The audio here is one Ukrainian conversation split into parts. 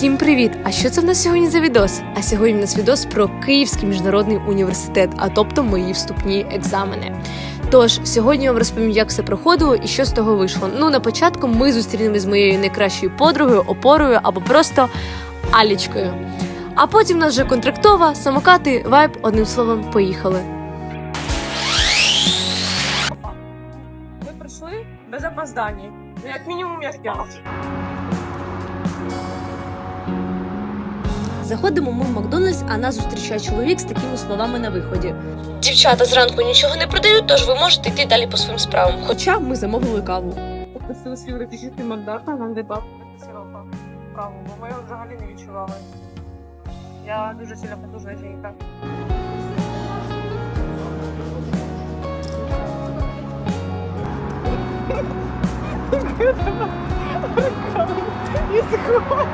Всім привіт! А що це в нас сьогодні за відос? А сьогодні в нас відос про Київський міжнародний університет, а тобто мої вступні екзамени. Тож сьогодні я вам розповім, як все проходило і що з того вийшло. Ну на початку ми зустрінемось з моєю найкращою подругою, опорою або просто Алічкою. А потім в нас вже контрактова, самокати, вайб, одним словом, поїхали. Ми прийшли без опоздань. Ну, Як мінімум, як я. Заходимо ми в Макдональдс, а нас зустрічає чоловік з такими словами на виході. Дівчата зранку нічого не продають, тож ви можете йти далі по своїм справам. Хоча ми замовили каву. Попросили свій графічний манdat, а нам дебав сиропа праву, бо ми його взагалі не відчували. Я дуже сильно потужна жінка. Боже,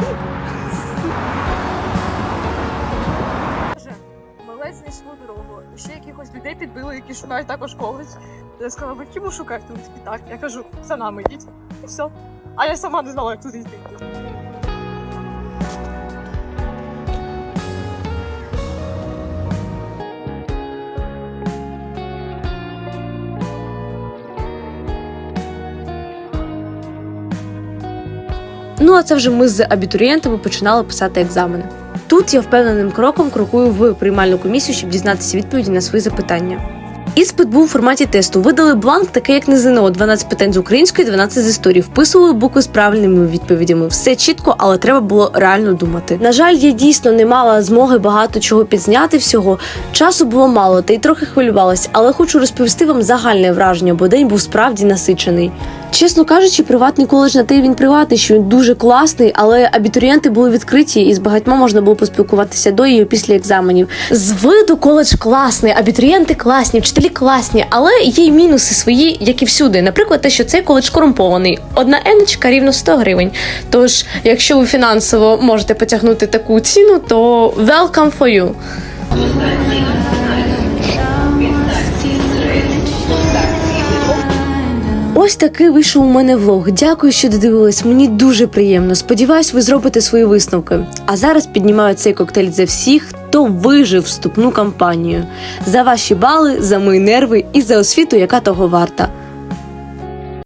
Ще якихось людей підбили, які шукають також коледж. Я сказала, ви кому шукаєте? Вони такі, так. Я кажу, за нами йдіть. І все. А я сама не знала, як туди йти. Ну а це вже ми з абітурієнтами починали писати екзамени. Тут я впевненим кроком крокую в приймальну комісію, щоб дізнатися відповіді на свої запитання. Іспит був у форматі тесту. Видали бланк, такий як на ЗНО, 12 питань з української, 12 з історії. Вписували букви з правильними відповідями. Все чітко, але треба було реально думати. На жаль, я дійсно не мала змоги багато чого підзняти всього. Часу було мало, та й трохи хвилювалась, але хочу розповісти вам загальне враження, бо день був справді насичений. Чесно кажучи, приватний коледж на те він приватний, що він дуже класний, але абітурієнти були відкриті і з багатьма можна було поспілкуватися до і після екзаменів. З виду коледж класний, абітурієнти класні, вчителі класні, але є й мінуси свої, як і всюди. Наприклад, те, що цей коледж корумпований. Одна еночка рівно 100 гривень. Тож, якщо ви фінансово можете потягнути таку ціну, то welcome for you. Ось такий вийшов у мене влог. Дякую, що додивились. Мені дуже приємно. Сподіваюсь, ви зробите свої висновки. А зараз піднімаю цей коктейль за всіх, хто вижив вступну кампанію. За ваші бали, за мої нерви і за освіту, яка того варта.